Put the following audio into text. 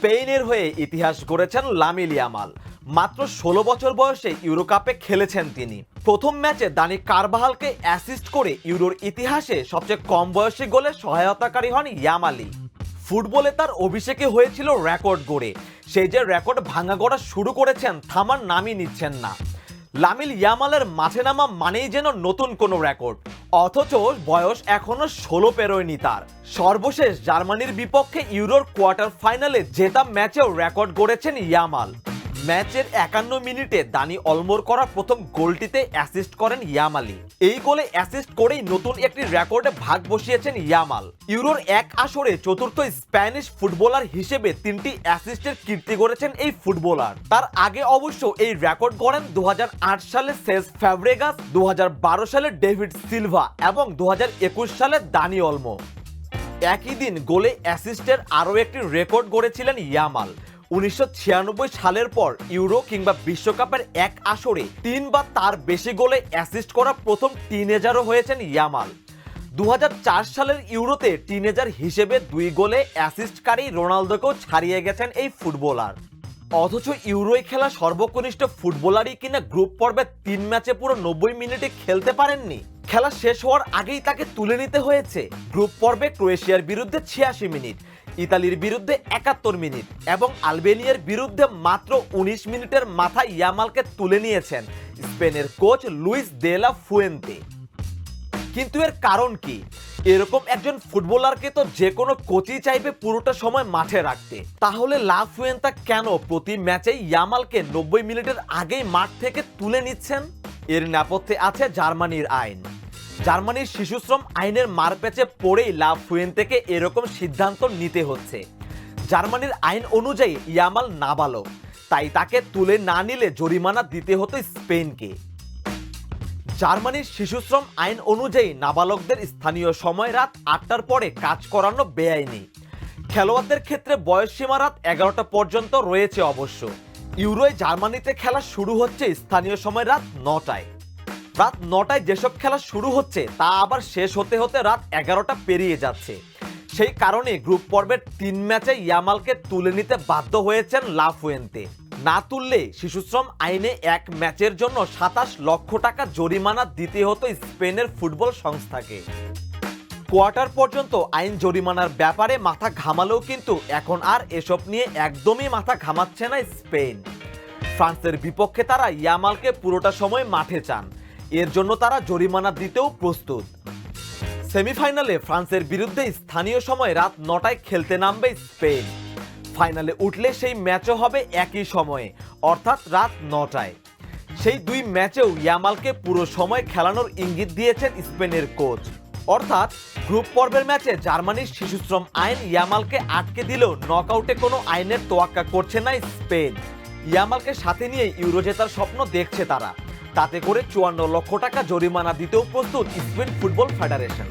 স্পেনের হয়ে ইতিহাস গড়েছেন লামিল ইয়ামাল। মাত্র ষোলো বছর বয়সে ইউরো কাপে খেলেছেন তিনি। প্রথম ম্যাচে দানি কারবাহালকে অ্যাসিস্ট করে ইউরোর ইতিহাসে সবচেয়ে কম বয়সী গোলে সহায়তাকারী হন ইয়ামালি। ফুটবলে তার অভিষেকে হয়েছিল রেকর্ড গড়ে। সেই যে রেকর্ড ভাঙা গড়া শুরু করেছেন থামার নামই নিচ্ছেন না। লামিল ইয়ামালের মাঠে নামা মানেই যেন নতুন কোনো রেকর্ড। অথচ বয়স এখনও ষোলো পেরোয়নি তার। সর্বশেষ জার্মানির বিপক্ষে ইউরোর কোয়ার্টার ফাইনালে জেতা ম্যাচেও রেকর্ড গড়েছেন ইয়ামাল। ম্যাচের একান্ন মিনিটে দানি অলমোর করা প্রথম গোলটিতে অ্যাসিস্ট করেন ইয়ামালি এই গোলে অ্যাসিস্ট করেই নতুন একটি রেকর্ডে ভাগ বসিয়েছেন ইয়ামাল ইউরোর এক আসরে চতুর্থ স্প্যানিশ ফুটবলার হিসেবে তিনটি অ্যাসিস্টের কীর্তি গড়েছেন এই ফুটবলার। তার আগে অবশ্য এই রেকর্ড গড়েন দু হাজার আট সালে সেস ফ্যাব্রেগাস দু সালে ডেভিড সিলভা এবং দু হাজার একুশ সালে দানি অলমো। একই দিন গোলে অ্যাসিস্টের আরও একটি রেকর্ড গড়েছিলেন ইয়ামাল উনিশশো ছিয়ানব্বই সালের পর ইউরো কিংবা বিশ্বকাপের এক আসরে তিন বা তার বেশি গোলে অ্যাসিস্ট করা প্রথম টিনেজারও হয়েছেন ইয়ামাল। দু হাজার চার সালের ইউরোতে টিনেজার হিসেবে দুই গোলে অ্যাসিস্টকারী রোনালদোকেও ছাড়িয়ে গেছেন এই ফুটবলার। অথচ ইউরোয় খেলা সর্বকনিষ্ঠ ফুটবলারই কিনা গ্রুপ পর্বে তিন ম্যাচে পুরো নব্বই মিনিটে খেলতে পারেননি। খেলা শেষ হওয়ার আগেই তাকে তুলে নিতে হয়েছে। গ্রুপ পর্বে ক্রোয়েশিয়ার বিরুদ্ধে ছিয়াশি মিনিট ইতালির বিরুদ্ধে একাত্তর মিনিট এবং আলবেনিয়ার বিরুদ্ধে মাত্র উনিশ মিনিটের মাথায় ইয়ামালকে তুলে নিয়েছেন স্পেনের কোচ লুইস দেলা ফুয়েন্তে। কিন্তু এর কারণ কি? এরকম একজন ফুটবলারকে তো যে কোনো কোচই চাইবে পুরোটা সময় মাঠে রাখতে। তাহলে লা ফুয়েন্তা কেন প্রতি ম্যাচে ইয়ামালকে নব্বই মিনিটের আগেই মাঠ থেকে তুলে নিচ্ছেন? এর নেপথ্যে আছে জার্মানির আইন। জার্মানির শিশুশ্রম আইনের মারপ্যাচে পড়েই লা ফুয়েন্তেকে এরকম সিদ্ধান্ত নিতে হচ্ছে। জার্মানির আইন অনুযায়ী ইয়ামাল নাবালক, তাই তাকে তুলে না নিলে জরিমানা দিতে হতো স্পেনকে। জার্মানির শিশুশ্রম আইন অনুযায়ী নাবালকদের স্থানীয় সময় রাত আটটার পরে কাজ করানো বেআইনি। খেলোয়াড়দের ক্ষেত্রে বয়স সীমা রাত এগারোটা পর্যন্ত রয়েছে অবশ্য। ইউরোয় জার্মানিতে খেলা শুরু হচ্ছে স্থানীয় সময় রাত নটায়। রাত নটায় যেসব খেলা শুরু হচ্ছে, তা আবার শেষ হতে হতে রাত এগারোটা পেরিয়ে যাচ্ছে। সেই কারণে গ্রুপ পর্বের তিন ম্যাচে ইয়ামালকে তুলে নিতে বাধ্য হয়েছেন লাফুয়েন্তে না তুললে শিশুশ্রম আইনে এক ম্যাচের জন্য সাতাশ লক্ষ টাকা জরিমানা দিতে হতো স্পেনের ফুটবল সংস্থাকে। কোয়ার্টার পর্যন্ত আইন জরিমানার ব্যাপারে মাথা ঘামালেও কিন্তু এখন আর এসব নিয়ে একদমই মাথা ঘামাচ্ছে না স্পেন। ফ্রান্সের বিপক্ষে তারা ইয়ামালকে পুরোটা সময় মাঠে চান। এর জন্য তারা জরিমানা দিতেও প্রস্তুত। সেমিফাইনালে ফ্রান্সের বিরুদ্ধে স্থানীয় সময় রাত নটায় খেলতে নামবে স্পেন। ফাইনালে উঠলে সেই ম্যাচও হবে একই সময়ে, অর্থাৎ রাত নটায়। সেই দুই ম্যাচেও ইয়ামালকে পুরো সময় খেলানোর ইঙ্গিত দিয়েছেন স্পেনের কোচ। অর্থাৎ গ্রুপ পর্বের ম্যাচে জার্মানির শিশুশ্রম আইন ইয়ামালকে আটকে দিলেও নকআউটে কোনো আইনের তোয়াক্কা করছে না স্পেন। ইয়ামালকে সাথে নিয়ে ইউরো জেতার স্বপ্ন দেখছে তারা। তাতে করে চুয়ান্ন লক্ষ টাকা জরিমানা দিতেও প্রস্তুত স্পেন ফুটবল ফেডারেশন।